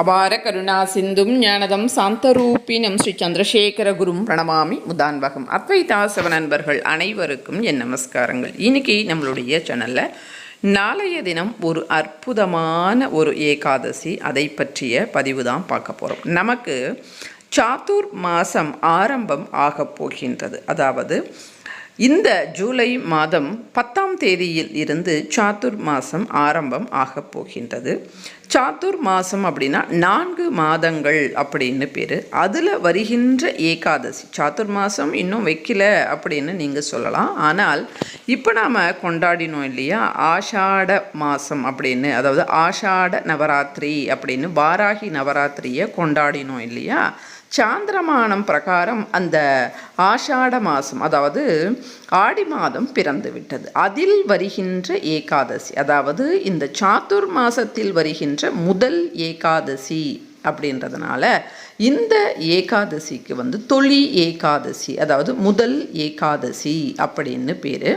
அபார கருணா சிந்தும் ஞானதம் சாந்தரூபினம் ஸ்ரீ சந்திரசேகர குரும் பிரணமாமி முதான்பகம் அத்வைதாசவ நண்பர்கள் அனைவருக்கும் என் நமஸ்காரங்கள். இன்னைக்கு நம்மளுடைய சேனலில் நாளைய தினம் ஒரு அற்புதமான ஒரு ஏகாதசி அதை பற்றிய பதிவு தான் பார்க்க போகிறோம் நமக்கு சாத்துர் மாதம் ஆரம்பம் ஆகப் போகின்றது. அதாவது இந்த ஜூலை மாதம் பத்தாம் தேதியில் இருந்து சாத்துர் மாதம் ஆரம்பம் ஆகப் போகின்றது. சாத்துர் மாதம் அப்படின்னா நான்கு மாதங்கள் அப்படின்னு பேர். அதில் வருகின்ற ஏகாதசி. சாத்துர் மாதம் இன்னும் வைக்கல அப்படின்னு நீங்கள் சொல்லலாம். ஆனால் இப்போ நாம் கொண்டாடினோம் இல்லையா? ஆஷாட மாதம் அப்படின்னு அதாவது ஆஷாட நவராத்திரி அப்படின்னு வாராகி நவராத்திரியை கொண்டாடினோம் இல்லையா? சாந்திரமானம் பிரகாரம் அந்த ஆஷாட மாதம் அதாவது ஆடி மாதம் பிறந்து விட்டது அதில் வருகின்ற ஏகாதசி அதாவது இந்த சாத்துர் மாதத்தில் வருகின்ற முதல் ஏகாதசி அப்படின்றதுனால இந்த ஏகாதசிக்கு வந்து தொழி ஏகாதசி அதாவது முதல் ஏகாதசி அப்படின்னு பேர்.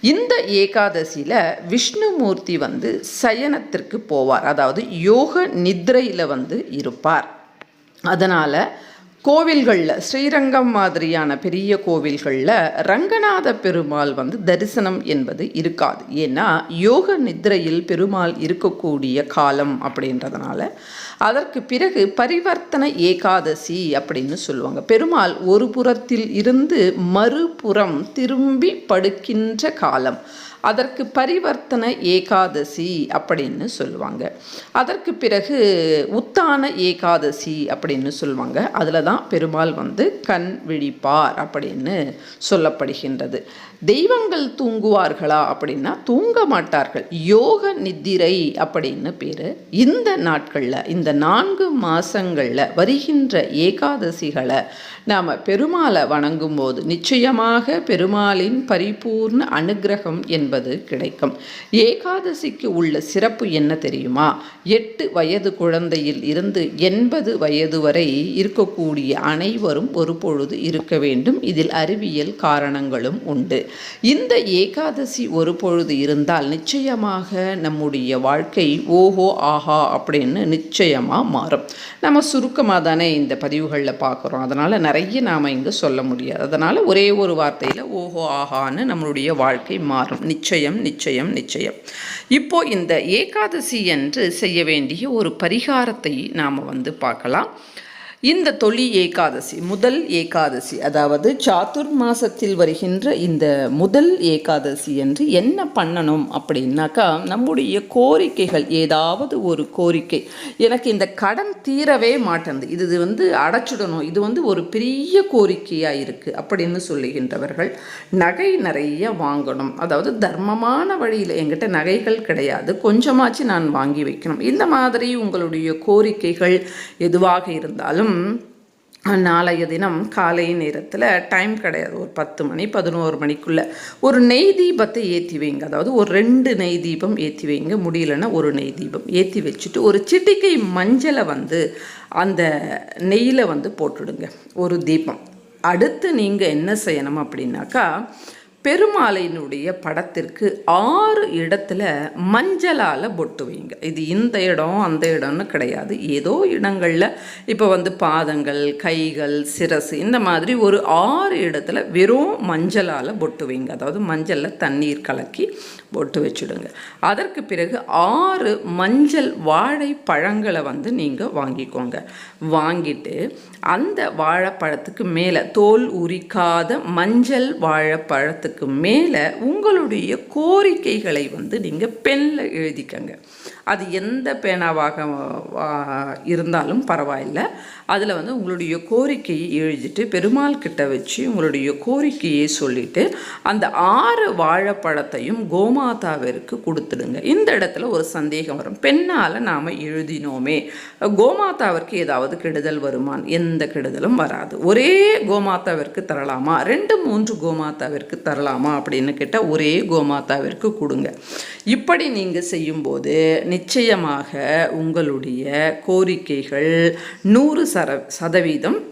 இந்த ஏகாதசியில் விஷ்ணுமூர்த்தி வந்து சயனத்திற்கு போவார் அதாவது யோக நித்ரையில் வந்து இருப்பார். அதனால் கோவில்களில் ஸ்ரீரங்கம் மாதிரியான பெரிய கோவில்களில் ரங்கநாத பெருமாள் வந்து தரிசனம் என்பது இருக்காது. ஏன்னா யோக நித்ரையில் பெருமாள் இருக்கக்கூடிய காலம் அப்படின்றதுனால அதற்கு பிறகு பரிவர்த்தன ஏகாதசி அப்படின்னு சொல்லுவாங்க. பெருமாள் ஒரு புறத்தில் இருந்து மறுபுறம் திரும்பி படுக்கின்ற காலம். அதற்கு பரிவர்த்தன ஏகாதசி அப்படின்னு சொல்லுவாங்க. அதற்கு பிறகு உத்தான ஏகாதசி அப்படின்னு சொல்லுவாங்க. அதில் தான் பெருமாள் வந்து கண் விழிப்பார் அப்படின்னு சொல்லப்படுகின்றது. தெய்வங்கள் தூங்குவார்களா அப்படின்னா தூங்க மாட்டார்கள். யோக நித்திரை அப்படின்னு பேர். இந்த நாட்களில் இந்த நான்கு மாதங்களில் வருகின்ற ஏகாதசிகளை நாம் பெருமாளை வணங்கும்போது நிச்சயமாக பெருமாளின் பரிபூர்ண அனுகிரகம் என்பது கிடைக்கும். ஏகாதசிக்கு உள்ள சிறப்பு என்ன தெரியுமா? எட்டு வயது குழந்தையில் இருந்து எண்பது வயது வரை இருக்கக்கூடிய அனைவரும் ஒரு பொழுது இருக்க வேண்டும். இதில் அறிவியல் காரணங்களும் உண்டு. இந்த ஏகாதசி ஒரு பொழுது இருந்தால் நிச்சயமாக நம்முடைய வாழ்க்கை ஓஹோ ஆஹா அப்படின்னு நிச்சயமாக மாறும். நம்ம சுருக்கமாக தானே இந்த பதிவுகளில் பார்க்குறோம். அதனால் நிறைய நாம் இங்கே சொல்ல முடியாது. அதனால் ஒரே ஒரு வார்த்தையில் ஓஹோ ஆஹான்னு நம்மளுடைய வாழ்க்கை மாறும். நிச்சயம் நிச்சயம் நிச்சயம். இப்போ இந்த ஏகாதசி என்று செய்ய வேண்டிய ஒரு பரிகாரத்தை நாம் வந்து பார்க்கலாம். இந்த தொழி ஏகாதசி முதல் ஏகாதசி அதாவது சாத்துர் மாசத்தில் வருகின்ற இந்த முதல் ஏகாதசி என்று என்ன பண்ணணும் அப்படின்னாக்கா நம்முடைய கோரிக்கைகள் ஏதாவது ஒரு கோரிக்கை. எனக்கு இந்த கடன் தீரவே மாட்டேங்குது. இது வந்து அடைச்சிடணும். இது வந்து ஒரு பெரிய கோரிக்கையாக இருக்குது அப்படின்னு சொல்லுகின்றவர்கள் நகை நிறைய வாங்கணும். அதாவது தர்மமான வழியில் என்கிட்ட நகைகள் கிடையாது. கொஞ்சமாச்சு நான் வாங்கி வைக்கணும். இந்த மாதிரி உங்களுடைய கோரிக்கைகள் எதுவாக இருந்தாலும் நாளைய தினம் காலை நேரத்தில் டைம் கிடையாது. ஒரு பத்து மணி பதினோரு மணிக்குள்ளே. ஒரு நெய் தீபத்தை ஏற்றி வைங்க. அதாவது ஒரு ரெண்டு நெய் தீபம் ஏற்றி வைங்க. முடியலன்னா ஒரு நெய் தீபம் ஏற்றி வச்சுட்டு ஒரு சிட்டிக்கை மஞ்சளை வந்து அந்த நெய்யில் வந்து போட்டுடுங்க. ஒரு தீபம். அடுத்து நீங்கள் என்ன செய்யணும் அப்படின்னாக்கா பெருமாளையினுடைய படத்திற்கு ஆறு இடத்துல மஞ்சளால் பொட்டு வைங்க இது இந்த இடம் அந்த இடம்னு கிடையாது. ஏதோ இடங்களில் இப்போ வந்து பாதங்கள் கைகள் சிரசு இந்த மாதிரி ஒரு ஆறு இடத்துல வெறும் மஞ்சளால் பொட்டு வைங்க அதாவது மஞ்சளில் தண்ணீர் கலக்கி போட்டு வச்சுடுங்க. அதற்கு பிறகு ஆறு மஞ்சள் வாழைப்பழங்களை வந்து நீங்கள் வாங்கிக்கோங்க. வாங்கிட்டு அந்த வாழைப்பழத்துக்கு மேலே தோல் உரிக்காத மஞ்சள் வாழைப்பழத்துக்கு மேலே உங்களுடைய கோரிக்கைகளை வந்து நீங்கள் பெண்ணில் எழுதிக்கங்க. அது எந்த பேனாவாக இருந்தாலும் பரவாயில்லை. அதில் வந்து உங்களுடைய கோரிக்கையை எழுதிட்டு பெருமாள் கிட்ட வச்சு உங்களுடைய கோரிக்கையை சொல்லிவிட்டு அந்த ஆறு வாழைப்பழத்தையும் கோமாதாவிற்கு கொடுத்துடுங்க. இந்த இடத்துல ஒரு சந்தேகம் வரும். பெண்ணால் நாம் எழுதினோமே. கோமாதாவிற்கு ஏதாவது கெடுதல் வருமான் எந்த கெடுதலும் வராது. ஒரே கோமாதாவிற்கு தரலாமா? ரெண்டு மூன்று கோமாதாவிற்கு தரலாமா? அப்படின்னு கேட்டால் ஒரே கோமாதாவிற்கு கொடுங்க. இப்படி நீங்கள் செய்யும்போது நிச்சயமாக உங்களுடைய கோரிக்கைகள் நூறு சர சதவீதம்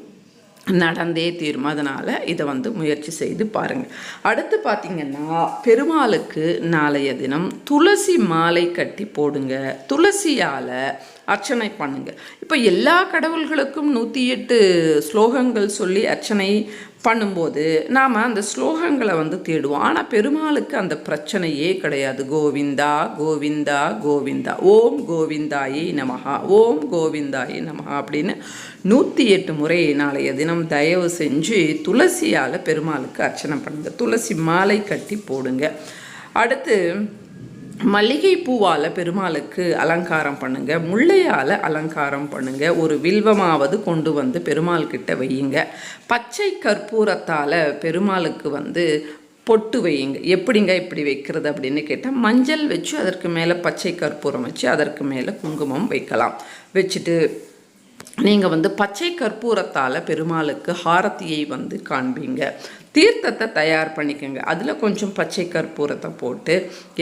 நடந்தே தீரும் அதனால் இதை வந்து முயற்சி செய்து பாருங்கள் அடுத்து பார்த்திங்கன்னா பெருமாளுக்கு நாளைய தினம் துளசி மாலை கட்டி போடுங்க. துளசியால் அர்ச்சனை பண்ணுங்க. இப்போ எல்லா கடவுள்களுக்கும் நூற்றி எட்டு ஸ்லோகங்கள் சொல்லி அர்ச்சனை பண்ணும்போது நாம் அந்த ஸ்லோகங்களை வந்து தேடுவோம். ஆனால் பெருமாளுக்கு அந்த பிரச்சனையே கிடையாது. கோவிந்தா கோவிந்தா கோவிந்தா ஓம் கோவிந்தாயே நமகா ஓம் கோவிந்தாயே நமகா அப்படின்னு நூற்றி எட்டு முறை நாளைய தினம் தயவு செஞ்சு துளசியால் பெருமாளுக்கு அர்ச்சனை பண்ணுங்க. துளசி மாலை கட்டி போடுங்க. அடுத்து மல்லிகை பூவால் பெருமாளுக்கு அலங்காரம் பண்ணுங்க முல்லையால் அலங்காரம் பண்ணுங்க ஒரு வில்வமாவது கொண்டு வந்து பெருமாள் கிட்ட வையுங்க. பச்சை கற்பூரத்தால் பெருமாளுக்கு வந்து பொட்டு வையுங்க. எப்படிங்க இப்படி வைக்கிறது அப்படின்னு கேட்டால் மஞ்சள் வச்சு அதற்கு மேலே பச்சை கற்பூரம் வச்சு அதற்கு மேலே குங்குமம் வைக்கலாம். வச்சுட்டு நீங்கள் வந்து பச்சை கற்பூரத்தால் பெருமாளுக்கு ஹாரத்தியை வந்து காண்பீங்க. தீர்த்தத்தை தயார் பண்ணிக்கோங்க. அதில் கொஞ்சம் பச்சை கற்பூரத்தை போட்டு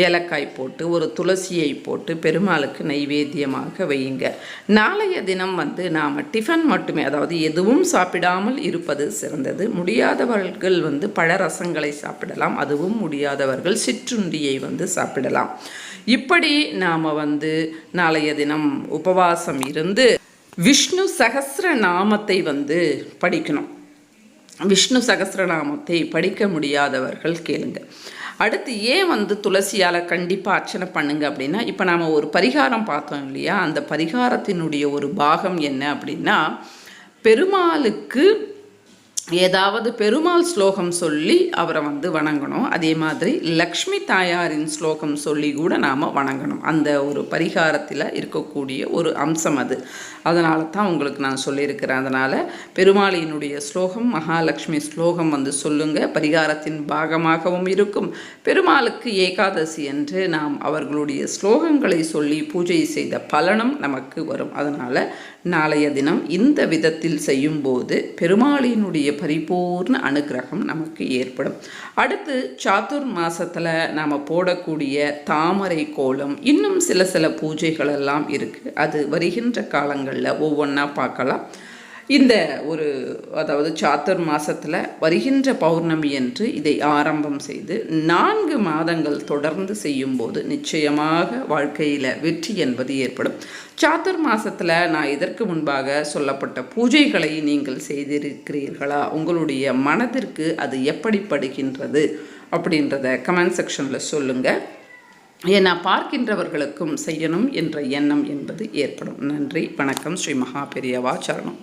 ஏலக்காய் போட்டு ஒரு துளசியை போட்டு பெருமாளுக்கு நைவேத்தியமாக வையுங்க. நாளைய தினம் வந்து நாம் டிஃபன் மட்டுமே அதாவது எதுவும் சாப்பிடாமல் இருப்பது சிறந்தது. முடியாதவர்கள் வந்து பழரசங்களை சாப்பிடலாம் அதுவும் முடியாதவர்கள் சிற்றுண்டியை வந்து சாப்பிடலாம். இப்படி நாம் வந்து நாளைய தினம் உபவாசம் இருந்து விஷ்ணு சகசிர நாமத்தை வந்து படிக்கணும். விஷ்ணு சகஸ்ரநாமத்தை படிக்க முடியாதவர்கள் கேளுங்க. அடுத்து ஏன் வந்து துளசியால் கண்டிப்பாக அர்ச்சனை பண்ணுங்க அப்படின்னா இப்போ நாம் ஒரு பரிகாரம் பார்த்தோம் இல்லையா? அந்த பரிகாரத்தினுடைய ஒரு பாகம் என்ன அப்படின்னா பெருமாளுக்கு ஏதாவது பெருமாள் ஸ்லோகம் சொல்லி அவரை வந்து வணங்கணும். அதே மாதிரி லக்ஷ்மி தாயாரின் ஸ்லோகம் சொல்லி கூட நாம் வணங்கணும். அந்த ஒரு பரிகாரத்தில் இருக்கக்கூடிய ஒரு அம்சம் அது. அதனால தான் உங்களுக்கு நான் சொல்லியிருக்கிறேன். அதனால் பெருமாளியினுடைய ஸ்லோகம் மகாலட்சுமி ஸ்லோகம் வந்து சொல்லுங்கள் பரிகாரத்தின் பாகமாகவும் இருக்கும். பெருமாளுக்கு ஏகாதசி என்று நாம் அவர்களுடைய ஸ்லோகங்களை சொல்லி பூஜை செய்த பலனும் நமக்கு வரும். அதனால் நாளைய தினம் இந்த விதத்தில் செய்யும்போது பெருமாளினுடைய பரிபூர்ண அனுகிரகம் நமக்கு ஏற்படும். அடுத்து சாத்துர் மாசத்துல நாம் போடக்கூடிய தாமரை கோலம் இன்னும் சில சில பூஜைகள் எல்லாம் இருக்குது அது வருகின்ற காலங்களில் ஒவ்வொன்றா பார்க்கலாம். இந்த ஒரு அதாவது சாத்தர் மாதத்தில் வருகின்ற பௌர்ணமி என்று இதை ஆரம்பம் செய்து நான்கு மாதங்கள் தொடர்ந்து செய்யும்போது நிச்சயமாக வாழ்க்கையில் வெற்றி என்பது ஏற்படும். சாத்தர் மாதத்தில் நான் இதற்கு முன்பாக சொல்லப்பட்ட பூஜைகளை நீங்கள் செய்திருக்கிறீர்களா? உங்களுடைய மனதிற்கு அது எப்படிப்படுகின்றது அப்படின்றத கமெண்ட் செக்ஷனில் சொல்லுங்கள் ஏன்னா பார்க்கின்றவர்களுக்கும் செய்யணும் என்ற எண்ணம் என்பது ஏற்படும். நன்றி வணக்கம். ஸ்ரீ மகா பெரியவா சரணம்.